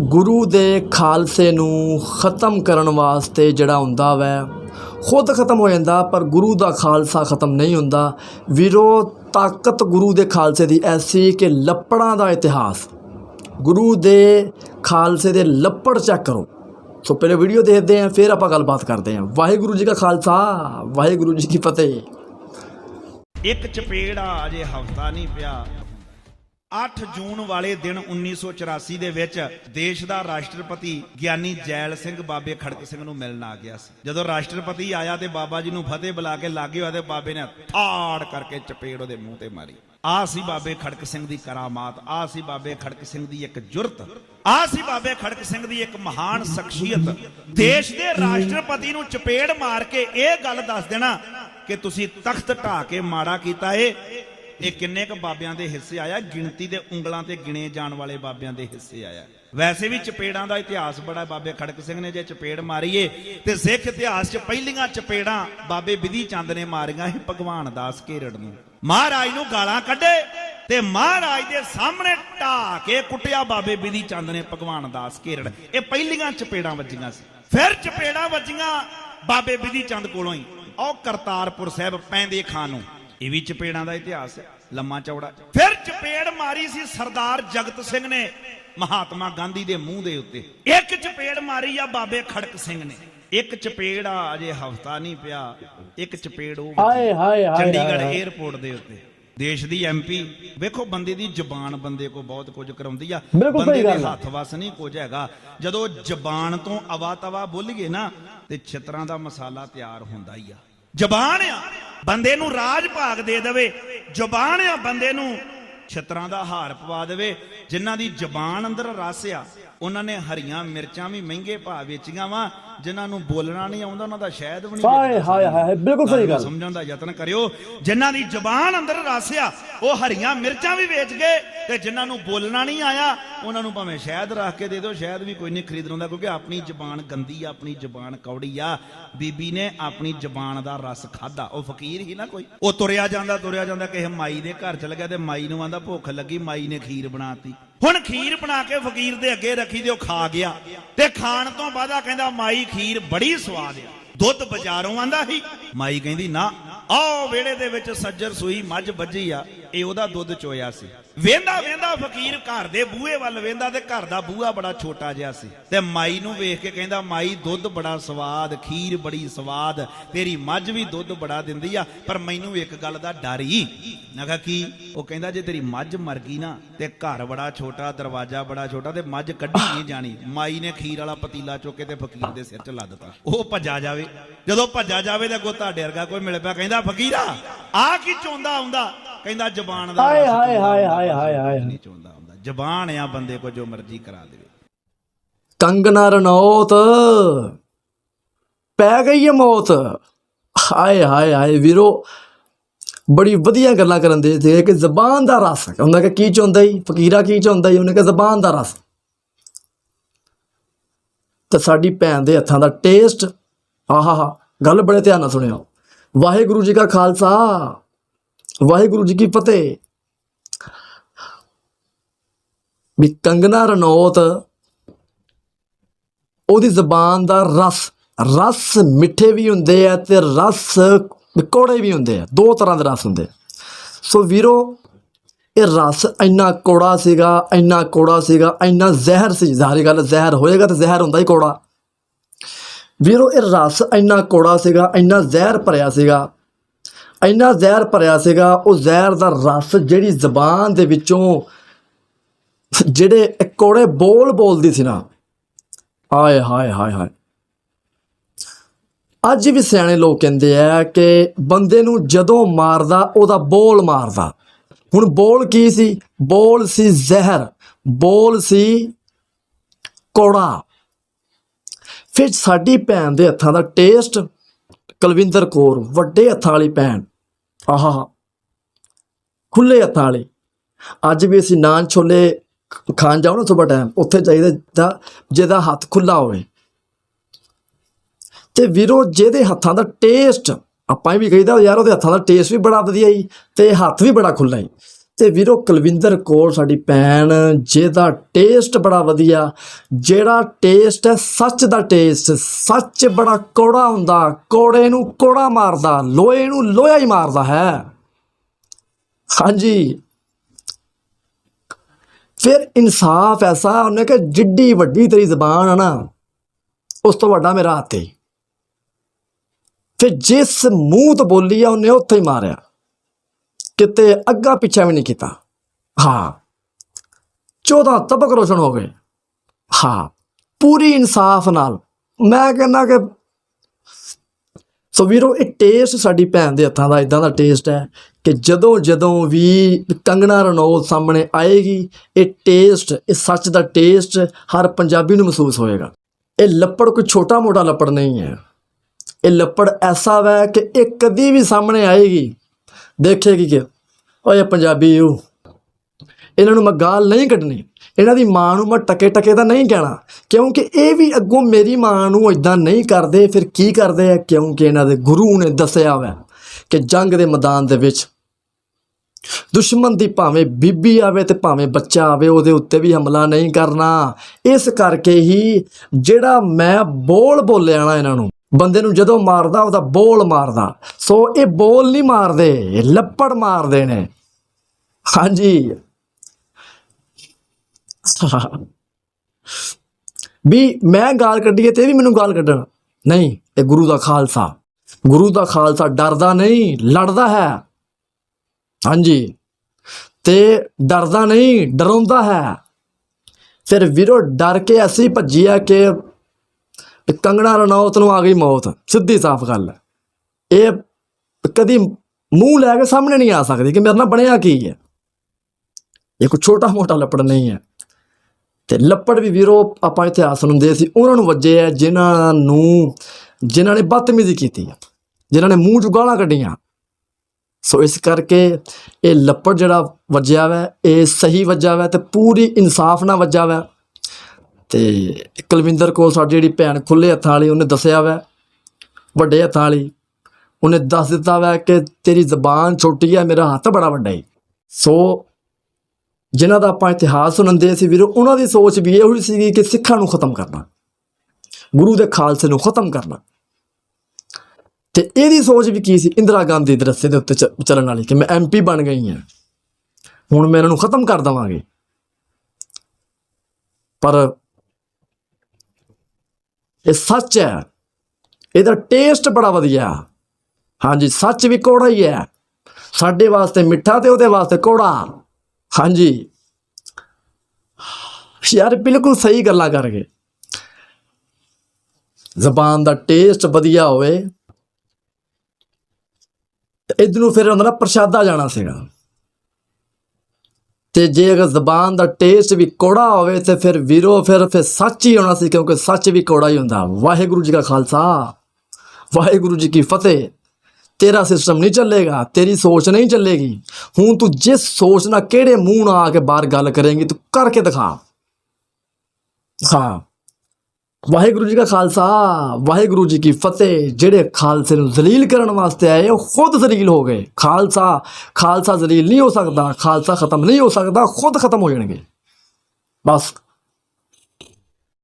ਗੁਰੂ ਦੇ ਖਾਲਸੇ ਨੂੰ ਖਤਮ ਕਰਨ ਵਾਸਤੇ ਜਿਹੜਾ ਹੁੰਦਾ ਵੈ, ਖੁਦ ਖਤਮ ਹੋ ਜਾਂਦਾ, ਪਰ ਗੁਰੂ ਦਾ ਖਾਲਸਾ ਖਤਮ ਨਹੀਂ ਹੁੰਦਾ। ਵੀਰੋ, ਤਾਕਤ ਗੁਰੂ ਦੇ ਖਾਲਸੇ ਦੀ ਐਸੀ ਕਿ ਲੱਪੜਾਂ ਦਾ ਇਤਿਹਾਸ। ਗੁਰੂ ਦੇ ਖਾਲਸੇ ਦੇ ਲੱਪੜ ਚੈੱਕ ਕਰੋ। ਸੋ ਪਹਿਲੇ ਵੀਡੀਓ ਦੇਖਦੇ ਹਾਂ, ਫਿਰ ਆਪਾਂ ਗੱਲਬਾਤ ਕਰਦੇ ਹਾਂ। ਵਾਹਿਗੁਰੂ ਜੀ ਕਾ ਖਾਲਸਾ, ਵਾਹਿਗੁਰੂ ਜੀ ਕੀ ਫਤਿਹ। ਇੱਕ ਚਪੇੜਾ ਅਜੇ ਹਫਤਾ ਨਹੀਂ ਪਿਆ। 8 ਜੂਨ ਵਾਲੇ ਦਿਨ 1984 ਦੇ ਵਿੱਚ ਦੇਸ਼ ਦਾ ਰਾਸ਼ਟਰਪਤੀ ਗਿਆਨੀ ਜੈਲ ਸਿੰਘ ਬਾਬੇ ਖੜਕ ਸਿੰਘ ਨੂੰ ਮਿਲਣ ਆ ਗਿਆ ਸੀ। ਜਦੋਂ ਰਾਸ਼ਟਰਪਤੀ ਆਇਆ ਤੇ ਬਾਬਾ ਜੀ ਨੂੰ ਫਤਿਹ ਬੁਲਾ ਕੇ ਲਾਗੇ ਹੋਇਆ ਤੇ ਬਾਬੇ ਨੇ ਥਾੜ ਕਰਕੇ ਚਪੇੜ ਉਹਦੇ ਮੂੰਹ ਤੇ ਮਾਰੀ। ਆ ਸੀ ਬਾਬੇ ਖੜਕ ਸਿੰਘ ਦੀ ਕਰਾਮਾਤ, ਆ ਸੀ ਬਾਬੇ ਖੜਕ ਸਿੰਘ ਦੀ ਇੱਕ ਜੁਰਤ, ਆ ਸੀ ਬਾਬੇ ਖੜਕ ਸਿੰਘ ਦੀ ਇੱਕ ਮਹਾਨ ਸ਼ਖਸੀਅਤ। ਦੇਸ਼ ਦੇ ਰਾਸ਼ਟਰਪਤੀ ਨੂੰ ਚਪੇੜ ਮਾਰ ਕੇ ਇਹ ਗੱਲ ਦੱਸ ਦੇਣਾ ਕਿ ਤੁਸੀਂ ਤਖਤ ਢਾ ਕੇ ਮਾੜਾ ਕੀਤਾ ਏ। ਇਹ ਕਿੰਨੇ ਕ ਬਾਬਿਆਂ ਦੇ ਹਿੱਸੇ ਆਇਆ? ਗਿਣਤੀ ਦੇ ਉਂਗਲਾਂ ਤੇ ਗਿਣੇ ਜਾਣ ਵਾਲੇ ਬਾਬਿਆਂ ਦੇ ਹਿੱਸੇ ਆਇਆ। ਵੈਸੇ ਵੀ ਚਪੇੜਾਂ ਦਾ ਇਤਿਹਾਸ ਬੜਾ ਬਾਬੇ ਖੜਕ ਸਿੰਘ ਨੇ ਜੇ ਚਪੇੜ ਮਾਰੀਏ ਤੇ ਸਿੱਖ ਇਤਿਹਾਸ 'ਚ ਪਹਿਲੀਆਂ ਚਪੇੜਾਂ ਬਾਬੇ ਵਿਧੀ ਚੰਦ ਨੇ ਮਾਰੀਆਂ ਸੀ ਭਗਵਾਨ ਦਾਸ ਘੇਰੜ ਨੂੰ। ਮਹਾਰਾਜ ਨੂੰ ਗਾਲਾਂ ਕੱਢੇ ਤੇ ਮਹਾਰਾਜ ਦੇ ਸਾਹਮਣੇ ਢਾ ਕੇ ਕੁੱਟਿਆ ਬਾਬੇ ਵਿਧੀ ਚੰਦ ਨੇ ਭਗਵਾਨ ਦਾਸ ਘੇਰੜ ਇਹ ਪਹਿਲੀਆਂ ਚਪੇੜਾਂ ਵੱਜੀਆਂ ਸੀ। ਫਿਰ ਚਪੇੜਾਂ ਵੱਜੀਆਂ ਬਾਬੇ ਵਿਧੀ ਚੰਦ ਕੋਲੋਂ ਹੀ, ਉਹ ਕਰਤਾਰਪੁਰ ਸਾਹਿਬ ਪੈਂਦੇ ਖਾਂ ਨੂੰ। ਇਹ ਵੀ ਚਪੇੜਾਂ ਦਾ ਇਤਿਹਾਸ ਹੈ ਲੰਮਾ ਚੌੜਾ। ਫਿਰ ਚਪੇੜ ਮਾਰੀ ਸੀ ਸਰਦਾਰ ਜਗਤ ਸਿੰਘ ਨੇ ਮਹਾਤਮਾ ਗਾਂਧੀ ਦੇ ਮੂੰਹ ਦੇ ਉੱਤੇ। ਇੱਕ ਚਪੇੜ ਮਾਰੀ ਆ ਬਾਬੇ ਖੜਕ ਸਿੰਘ ਨੇ। ਇੱਕ ਚਪੇੜ ਆ ਅਜੇ ਹਫਤਾ ਨਹੀਂ ਪਿਆ। ਇੱਕ ਚਪੇੜ ਉਹ ਹਾਏ ਹਾਏ ਹਾਏ ਚੰਡੀਗੜ੍ਹ। 에ਅਰਪੋਰਟ ਦੇ ਉੱਤੇ। ਦੇਸ਼ ਦੀ ਐਮਪੀ ਵੇਖੋ ਬੰਦੇ ਦੀ ਜ਼ੁਬਾਨ ਬੰਦੇ ਕੋ ਬਹੁਤ ਕੁਝ ਕਰਾਉਂਦੀ ਆ। ਬੰਦੇ ਦੇ। ਹੱਥ ਵਸ ਨਹੀਂ ਕੁਝ ਹੈਗਾ। ਜਦੋਂ ਜ਼ਬਾਨ ਤੋਂ ਅਵਾ ਤਵਾ ਬੋਲੀਏ ਨਾ ਤੇ ਛਿੱਤਰਾਂ ਦਾ ਮਸਾਲਾ ਤਿਆਰ ਹੁੰਦਾ ਹੀ ਆ। ਜ਼ਬਾਨ ਆ। ਬੰਦੇ ਨੂੰ ਰਾਜ ਭਾਗ ਦੇ ਦੇਵੇ ਜ਼ਬਾਨ ਆ ਬੰਦੇ ਨੂੰ ਛਿੱਤਰਾਂ ਦਾ ਹਾਰ ਪਵਾ ਦੇਵੇ। ਜਿਨ੍ਹਾਂ ਦੀ ਜ਼ਬਾਨ ਅੰਦਰ ਰਸ ਆ ਉਹਨਾਂ ਨੇ ਹਰੀਆਂ ਮਿਰਚਾਂ ਵੀ ਮਹਿੰਗੇ ਭਾਅ ਵੇਚੀਆਂ ਵਾ ਜਿਨ੍ਹਾਂ ਨੂੰ ਬੋਲਣਾ ਨਹੀਂ ਆਉਂਦਾ ਉਹਨਾਂ ਦਾ ਸ਼ਾਇਦ ਵੀ ਨਹੀਂ ਹਾਏ ਹਾਏ ਹਾਏ ਬਿਲਕੁਲ ਸਹੀ ਗੱਲ ਗੱਲ। ਸਮਝਣ ਦਾ ਯਤਨ ਕਰਿਓ। ਜਿਨ੍ਹਾਂ ਦੀ ਜ਼ਬਾਨ ਅੰਦਰ ਰਸ ਆ ਉਹ ਹਰੀਆਂ ਮਿਰਚਾਂ ਵੀ ਵੇਚ ਗਏ ਤੇ ਜਿਨ੍ਹਾਂ ਨੂੰ ਬੋਲਣਾ ਨਹੀਂ ਆਇਆ ਉਹਨਾਂ ਨੂੰ ਭਾਵੇਂ ਸ਼ਹਿਦ ਰੱਖ ਕੇ ਦੇ ਦਿਓ, ਸ਼ਹਿਦ ਵੀ ਕੋਈ ਨਹੀਂ ਖਰੀਦ ਰੋਂਦਾ ਕਿਉਂਕਿ ਆਪਣੀ ਜ਼ਬਾਨ ਗੰਦੀ ਆ, ਆਪਣੀ ਜ਼ਬਾਨ ਕੌੜੀ ਆ। ਬੀਬੀ ਨੇ ਆਪਣੀ ਜ਼ਬਾਨ ਦਾ ਰਸ ਖਾਦਾ ਉਹ ਫਕੀਰ ਹੀ ਨਾ ਕੋਈ। ਉਹ ਤੁਰਿਆ ਜਾਂਦਾ ਤੁਰਿਆ ਜਾਂਦਾ, ਕਿਸੇ ਮਾਈ ਦੇ ਘਰ ਚਲ ਗਿਆ ਤੇ ਮਾਈ ਨੂੰ ਆਂਦਾ ਭੁੱਖ ਲੱਗੀ, ਮਾਈ ਨੇ ਖੀਰ ਬਣਾਤੀ। ਹੁਣ ਖੀਰ ਬਣਾ ਕੇ ਫਕੀਰ ਦੇ ਅੱਗੇ ਰੱਖੀ ਤੇ ਉਹ ਖਾ ਗਿਆ। ਤੇ ਖਾਣ ਤੋਂ ਬਾਅਦਾ ਕਹਿੰਦਾ, ਮਾਈ ਖੀਰ ਬੜੀ ਸਵਾਦ ਆ। ਦੁੱਧ ਬਾਜ਼ਾਰੋਂ ਆਂਦਾ ਸੀ। ਮਾਈ ਕਹਿੰਦੀ, ਨਾ ਆਓ ਵਿਹੜੇ ਦੇ ਵਿੱਚ ਸੱਜਰ ਸੂਈ ਮੱਝ ਵੱਜੀ ਆ। ਇਹ ਉਹਦਾ ਦੁੱਧ ਚੋਇਆ ਸੀ। ਵੇਂਦਾ ਵੇਂਦਾ ਫਕੀਰ ਘਰ ਦੇ ਬੂਹੇ ਵੱਲ ਵੇਂਦਾ ਤੇ ਘਰ ਦਾ ਬੂਹਾ ਬੜਾ ਛੋਟਾ ਜਿਹਾ ਸੀ। ਤੇ ਮਾਈ ਨੂੰ ਵੇਖ ਕੇ ਕਹਿੰਦਾ, ਮਾਈ, ਦੁੱਧ ਬੜਾ ਸਵਾਦ, ਖੀਰ ਬੜੀ ਸਵਾਦ, ਤੇਰੀ ਮੱਝ ਵੀ ਦੁੱਧ ਬੜਾ ਦਿੰਦੀ ਆ। ਪਰ ਮੈਨੂੰ ਇੱਕ ਗੱਲ ਦਾ ਡਰ ਹੀ। ਮੈਂ ਕਿਹਾ, ਕੀ? ਉਹ ਕਹਿੰਦਾ, ਜੇ ਤੇਰੀ ਮੱਝ ਮਰ ਗਈ ਨਾ ਤੇ ਘਰ ਬੜਾ ਛੋਟਾ, ਦਰਵਾਜ਼ਾ ਬੜਾ ਛੋਟਾ ਤੇ ਮੱਝ ਕੱਢੀ ਨਹੀਂ ਜਾਣੀ। ਮਾਈ ਨੇ ਖੀਰ ਵਾਲਾ ਪਤੀਲਾ ਚੁੱਕ ਕੇ ਤੇ ਫਕੀਰ ਦੇ ਸਿਰ 'ਚ ਲਾ ਦਿੱਤਾ। ਉਹ ਭੱਜਾ ਜਾਵੇ। ਜਦੋਂ ਭੱਜਾ ਜਾਵੇ ਤੇ ਅੱਗੋਂ ਤੁਹਾਡੇ ਵਰਗਾ ਕੋਈ ਮਿਲ ਪਿਆ, ਕਹਿੰਦਾ, ਫਕੀਰਾ ਆ ਕੀ ਚੋਂਦਾ ਆਉਂਦਾ? ਕਹਿੰਦਾ ਜ਼ਬਾਨ ਦਾ ਹਾਏ ਹਾਏ ਹਾਏ ਹਾਏ ਹਾਏ ਹਾਏ। ਨਹੀਂ ਚੋਂਦਾ ਹੁੰਦਾ। ਜ਼ਬਾਨ ਆ ਬੰਦੇ ਕੋ ਜੋ ਮਰਜ਼ੀ ਕਰਾ ਦੇਵੇ। ਕੰਗਨਾ ਰਣੌਤ ਪੈ ਗਈ ਹੈ ਮੌਤ। ਹਾਏ ਹਾਏ ਹਾਏ ਵੀਰੋ ਬੜੀ ਵਧੀਆ ਗੱਲਾਂ ਕਰਨ ਦੇ ਸੀ ਕਿ ਜ਼ਬਾਨ ਦਾ ਰਸ ਉਹਨਾਂ ਕਿ ਕੀ ਚਾਹੁੰਦਾ ਹੀ ਫਕੀਰਾ ਕੀ ਚਾਹੁੰਦਾ ਹੀ ਉਹਨੇ ਕਿ ਜ਼ਬਾਨ ਦਾ ਰਸ। ਤੇ ਸਾਡੀ ਭੈਣ ਦੇ ਹੱਥਾਂ ਦਾ ਟੇਸਟ ਆਹਾਹਾ ਗੱਲ ਬੜੇ ਧਿਆਨ ਨਾਲ ਸੁਣਿਓ। ਵਾਹਿਗੁਰੂ ਜੀ ਕਾ ਖਾਲਸਾ। ਵਾਹਿਗੁਰੂ ਜੀ ਕੀ ਫਤਿਹ। ਵੀ ਕੰਗਨਾ ਰਣੌਤ, ਉਹਦੀ ਜ਼ਬਾਨ ਦਾ ਰਸ ਰਸ ਮਿੱਠੇ ਵੀ ਹੁੰਦੇ ਆ ਤੇ ਰਸ ਕੌੜੇ ਵੀ ਹੁੰਦੇ ਆ, ਦੋ ਤਰ੍ਹਾਂ ਦੇ ਰਸ ਹੁੰਦੇ ਸੋ ਵੀਰੋ, ਇਹ ਰਸ ਇੰਨਾ ਕੌੜਾ ਸੀਗਾ, ਇੰਨਾ ਕੌੜਾ ਸੀਗਾ, ਇੰਨਾ ਜ਼ਹਿਰ ਸੀ, ਜ਼ਾਹਰੀ ਗੱਲ ਜ਼ਹਿਰ ਹੋਏਗਾ ਤਾਂ ਜ਼ਹਿਰ ਹੁੰਦਾ ਹੀ ਕੌੜਾ। ਵੀਰੋ, ਇਹ ਰਸ ਇੰਨਾ ਕੌੜਾ ਸੀਗਾ, ਇੰਨਾ ਜ਼ਹਿਰ ਭਰਿਆ ਸੀਗਾ ਇੰਨਾ ਜ਼ਹਿਰ ਭਰਿਆ ਸੀਗਾ, ਉਹ ਜ਼ਹਿਰ ਦਾ ਰਸ ਜਿਹੜੀ ਜ਼ਬਾਨ ਦੇ ਵਿੱਚੋਂ ਜਿਹੜੇ ਇਹ ਕੌੜੇ ਬੋਲ ਬੋਲਦੀ ਸੀ ਨਾ ਆਏ ਹਾਏ ਹਾਏ ਹਾਏ। ਅੱਜ ਵੀ ਸਿਆਣੇ ਲੋਕ ਕਹਿੰਦੇ ਆ ਕਿ ਬੰਦੇ ਨੂੰ ਜਦੋਂ ਮਾਰਦਾ, ਉਹਦਾ ਬੋਲ ਮਾਰਦਾ। ਹੁਣ ਬੋਲ ਕੀ ਸੀ? ਬੋਲ ਸੀ ਜ਼ਹਿਰ, ਬੋਲ ਸੀ ਕੋੜਾ। ਫਿਰ ਸਾਡੀ ਭੈਣ ਦੇ ਹੱਥਾਂ ਦਾ ਟੇਸਟ, ਕੁਲਵਿੰਦਰ ਕੌਰ, ਵੱਡੇ ਹੱਥਾਂ ਵਾਲੀ ਭੈਣ ਆਹਾ ਖੁੱਲੇ ਹੱਥਾਂ ਵਾਲੇ। ਅੱਜ ਵੀ ਅਸੀਂ ਨਾਨ ਛੋਲੇ ਖਾਣ ਜਾਓ ਨਾ ਸੁਬਹ ਟਾਈਮ ਉੱਥੇ ਚਾਹੀਦਾ ਜਿਹਦਾ ਹੱਥ ਖੁੱਲਾ ਹੋਵੇ। ਤੇ ਵੀਰੋ, ਜਿਹਦੇ ਹੱਥਾਂ ਦਾ ਟੇਸਟ ਆਪਾਂ ਵੀ ਕਹੀਦਾ, ਯਾਰ ਉਹਦੇ ਹੱਥਾਂ ਦਾ ਟੇਸਟ ਵੀ ਬੜਾ ਵਧੀਆ ਹੀ ਤੇ ਹੱਥ ਵੀ ਬੜਾ ਖੁੱਲਾ ਹੀ ਤੇ ਵੀਰੋ ਕੁਲਵਿੰਦਰ ਕੌਰ, ਸਾਡੀ ਭੈਣ, ਜਿਹਦਾ ਟੇਸਟ ਬੜਾ ਵਧੀਆ, ਜਿਹੜਾ ਟੇਸਟ ਹੈ, ਸੱਚ ਦਾ ਟੇਸਟ ਸੱਚ ਬੜਾ ਕੌੜਾ ਹੁੰਦਾ, ਕੌੜੇ ਨੂੰ ਕੌੜਾ ਮਾਰਦਾ, ਲੋਹੇ ਨੂੰ ਲੋਹਾ ਹੀ ਮਾਰਦਾ ਹੈ। ਹਾਂਜੀ। ਫਿਰ ਇਨਸਾਫ ਐਸਾ, ਉਹਨੇ ਕਿ ਜਿੱਡੀ ਵੱਡੀ ਤੇਰੀ ਜ਼ਬਾਨ ਆ ਨਾ, ਉਸ ਤੋਂ ਵੱਡਾ ਮੇਰਾ ਹੱਥ ਹੈ ਫਿਰ ਜਿਸ ਮੂੰਹ ਤੋਂ ਬੋਲੀ ਆ, ਉਹਨੇ ਉੱਥੇ ਹੀ ਮਾਰਿਆ। ਕਿਤੇ ਅੱਗਾ ਪਿੱਛਾ ਵੀ ਨਹੀਂ ਕੀਤਾ। ਹਾਂ 14 ਤਬਕ ਰੋਸ਼ਨ ਹੋ ਗਏ। ਹਾਂ, ਪੂਰੀ ਇਨਸਾਫ ਨਾਲ। ਮੈਂ ਕਹਿੰਦਾ ਕਿ ਸੋ ਵੀਰੋ, ਇਹ ਟੇਸਟ ਸਾਡੀ ਭੈਣ ਦੇ ਹੱਥਾਂ ਦਾ ਇਦਾਂ ਦਾ ਟੇਸਟ ਹੈ ਕਿ ਜਦੋਂ ਜਦੋਂ ਵੀ ਕੰਗਣਾ ਰਣੌਤ ਸਾਹਮਣੇ ਆਏਗੀ, ਇਹ ਟੇਸਟ ਇਹ ਸੱਚ ਦਾ ਟੇਸਟ ਹਰ ਪੰਜਾਬੀ ਨੂੰ ਮਹਿਸੂਸ ਹੋਏਗਾ। ਇਹ ਲੱਪੜ ਕੋਈ ਛੋਟਾ ਮੋਟਾ ਲੱਪੜ ਨਹੀਂ ਹੈ। ਇਹ ਲੱਪੜ ਐਸਾ ਵੈ ਕਿ ਇਹ ਕਦੀ ਵੀ ਸਾਹਮਣੇ ਆਏਗੀ ਦੇਖੇਗੀ ਕਿ ਓਏ ਪੰਜਾਬੀ ਯੂ। ਇਹਨਾਂ ਨੂੰ ਮੈਂ ਗਾਲ ਨਹੀਂ ਕੱਢਣੀ। ਇਹਨਾਂ ਦੀ ਮਾਂ ਨੂੰ ਮੈਂ ਟਕੇ ਟਕੇ ਤਾਂ ਨਹੀਂ ਕਹਿਣਾ। ਕਿਉਂਕਿ ਇਹ ਵੀ ਅੱਗੋਂ ਮੇਰੀ ਮਾਂ ਨੂੰ ਇਦਾਂ ਨਹੀਂ ਕਰਦੇ, ਫਿਰ ਕੀ ਕਰਦੇ ਆ? ਕਿਉਂਕਿ ਇਹਨਾਂ ਦੇ ਗੁਰੂ ਨੇ ਦੱਸਿਆ ਹੋਇਆ ਕਿ ਜੰਗ ਦੇ ਮੈਦਾਨ ਦੇ ਵਿੱਚ ਦੁਸ਼ਮਣ ਦੀ ਭਾਵੇਂ ਬੀਬੀ ਆਵੇ ਤੇ ਭਾਵੇਂ ਬੱਚਾ ਆਵੇ, ਉਹਦੇ ਉੱਤੇ ਵੀ ਹਮਲਾ ਨਹੀਂ ਕਰਨਾ। ਇਸ ਕਰਕੇ ਹੀ ਜਿਹੜਾ ਮੈਂ ਬੋਲ ਬੋਲਿਆ ਨਾ ਇਹਨਾਂ ਨੂੰ ਬੰਦੇ ਨੂੰ ਜਦੋਂ ਮਾਰਦਾ, ਉਹਦਾ ਬੋਲ ਮਾਰਦਾ। ਸੋ ਇਹ ਬੋਲ ਨਹੀਂ ਮਾਰਦੇ ਲੱਪੜ ਮਾਰਦੇ ਨੇ। ਹਾਂਜੀ। ਵੀ ਮੈਂ ਗਾਲ ਕੱਢੀਏ ਤੇ ਵੀ ਮੈਨੂੰ ਗਾਲ ਕੱਢਣ। ਨਹੀਂ, ਇਹ ਗੁਰੂ ਦਾ ਖਾਲਸਾ। ਗੁਰੂ ਦਾ ਖਾਲਸਾ ਡਰਦਾ ਨਹੀਂ, ਲੜਦਾ ਹੈ। ਹਾਂਜੀ। ਤੇ ਡਰਦਾ ਨਹੀਂ, ਡਰਾਉਂਦਾ ਹੈ। ਫਿਰ ਵੀਰੋ, ਡਰ ਕੇ ਅਸੀਂ ਭੱਜਿਆ ਕਿ ਤੇ ਕੰਗਣਾ ਰਣੌਤ ਨੂੰ ਆ ਗਈ ਮੌਤ। ਸਿੱਧੀ ਸਾਫ਼ ਗੱਲ ਹੈ। ਇਹ ਕਦੀ ਮੂੰਹ ਲੈ ਕੇ ਸਾਹਮਣੇ ਨਹੀਂ ਆ ਸਕਦੀ ਕਿ ਮੇਰੇ ਨਾਲ ਬਣਿਆ ਕੀ ਹੈ। ਇਹ ਕੋਈ ਛੋਟਾ ਮੋਟਾ ਲੱਪੜ ਨਹੀਂ ਹੈ। ਤੇ ਲੱਪੜ ਵੀ ਵੀਰੋ ਆਪਾਂ ਇਤਿਹਾਸ ਸੁਣਦੇ ਸੀ ਉਹਨਾਂ ਨੂੰ ਵੱਜੇ ਆ ਜਿਨ੍ਹਾਂ ਨੂੰ ਜਿਨ੍ਹਾਂ ਨੇ ਬਦਤਮੀਜ਼ੀ ਕੀਤੀ ਆ ਜਿਨ੍ਹਾਂ ਨੇ ਮੂੰਹ ਚੋਂ ਗਾਲਾਂ ਕੱਢੀਆਂ। ਸੋ ਇਸ ਕਰਕੇ ਇਹ ਲੱਪੜ ਜਿਹੜਾ ਵੱਜਿਆ ਵੈ, ਇਹ ਸਹੀ ਵੱਜਿਆ ਵੈ ਤੇ ਪੂਰੀ ਇਨਸਾਫ ਨਾਲ ਵੱਜਿਆ ਵੈ। ਤੇ ਕੁਲਵਿੰਦਰ ਕੋਲ ਸਾਡੀ ਜਿਹੜੀ ਭੈਣ ਖੁੱਲੇ ਹੱਥਾਂ ਵਾਲੀ, ਉਹਨੇ ਦੱਸਿਆ ਵੈ, ਵੱਡੇ ਹੱਥਾਂ ਵਾਲੀ। ਉਹਨੇ ਦੱਸ ਦਿੱਤਾ ਵੈ ਕਿ ਤੇਰੀ ਜ਼ਬਾਨ ਛੋਟੀ ਹੈ ਮੇਰਾ ਹੱਥ ਬੜਾ ਵੱਡਾ ਹੈ ਸੋ ਜਿਨ੍ਹਾਂ ਦਾ ਆਪਾਂ ਇਤਿਹਾਸ ਸੁਣਦੇ ਸੀ ਵੀਰੋ, ਉਹਨਾਂ ਦੀ ਸੋਚ ਵੀ ਇਹੋ ਹੀ ਸੀਗੀ ਕਿ ਸਿੱਖਾਂ ਨੂੰ ਖਤਮ ਕਰਨਾ, ਗੁਰੂ ਦੇ ਖਾਲਸੇ ਨੂੰ ਖਤਮ ਕਰਨਾ। ਤੇ ਇਹਦੀ ਸੋਚ ਵੀ ਕੀ ਸੀ? ਇੰਦਰਾ ਗਾਂਧੀ ਦੇ ਰਸਤੇ ਦੇ ਉੱਤੇ ਚ- ਚੱਲਣ ਵਾਲੀ ਕਿ ਮੈਂ ਐਮਪੀ ਬਣ ਗਈ ਹਾਂ ਹੁਣ ਮੈਂ ਇਹਨਾਂ ਨੂੰ ਖਤਮ ਕਰ ਦਵਾਂਗੇ। ਪਰ ਇਹ ਸੱਚ ਹੈ। ਇਹਦਾ ਟੇਸਟ ਬੜਾ ਵਧੀਆ। ਹਾਂਜੀ, ਸੱਚ ਵੀ ਕੌੜਾ ਹੀ ਹੈ। ਸਾਡੇ ਵਾਸਤੇ ਮਿੱਠਾ ਤੇ ਉਹਦੇ ਵਾਸਤੇ ਕੌੜਾ। ਹਾਂਜੀ। ਯਾਰ, ਬਿਲਕੁਲ ਸਹੀ ਗੱਲਾਂ ਕਰ ਗਏ। ਜ਼ਬਾਨ ਦਾ ਟੇਸਟ ਵਧੀਆ ਹੋਵੇ, ਤੇ ਇਧਰ ਨੂੰ ਫਿਰ ਉਹਨਾਂ ਨਾ ਪ੍ਰਸ਼ਾਦਾ ਜਾਣਾ ਸੀਗਾ। ਤੇ ਜੇ ਅਗਰ ਜ਼ਬਾਨ ਦਾ ਟੇਸਟ ਵੀ ਕੋੜਾ ਹੋਵੇ ਤੇ ਫਿਰ ਵੀਰੋ, ਫਿਰ ਫਿਰ ਸੱਚ ਹੀ ਹੋਣਾ ਸੀ ਕਿਉਂਕਿ ਸੱਚ ਵੀ ਕੋੜਾ ਹੀ ਹੁੰਦਾ। ਵਾਹਿਗੁਰੂ ਜੀ ਕਾ ਖਾਲਸਾ। ਵਾਹਿਗੁਰੂ ਜੀ ਕੀ ਫਤਿਹ। ਤੇਰਾ ਸਿਸਟਮ ਨਹੀਂ ਚੱਲੇਗਾ, ਤੇਰੀ ਸੋਚ ਨਹੀਂ ਚੱਲੇਗੀ। ਹੁਣ ਤੂੰ ਜਿਸ ਸੋਚ ਨਾਲ ਕਿਹੜੇ ਮੂੰਹ ਨਾਲ ਆ ਕੇ ਬਾਹਰ ਗੱਲ ਕਰੇਂਗੀ, ਤੂੰ ਕਰਕੇ ਦਿਖਾ। ਹਾਂ ਵਾਹਿਗੁਰੂ ਜੀ ਕਾ ਖਾਲਸਾ, ਵਾਹਿਗੁਰੂ ਜੀ ਕੀ ਫਤਿਹ। ਜਿਹੜੇ ਖਾਲਸੇ ਨੂੰ ਜ਼ਲੀਲ ਕਰਨ ਵਾਸਤੇ ਆਏ, ਉਹ ਖੁਦ ਜ਼ਲੀਲ ਹੋ ਗਏ। ਖਾਲਸਾ ਖਾਲਸਾ ਜ਼ਲੀਲ ਨਹੀਂ ਹੋ ਸਕਦਾ, ਖਾਲਸਾ ਖਤਮ ਨਹੀਂ ਹੋ ਸਕਦਾ, ਖੁਦ ਖਤਮ ਹੋ ਜਾਣਗੇ। ਬਸ।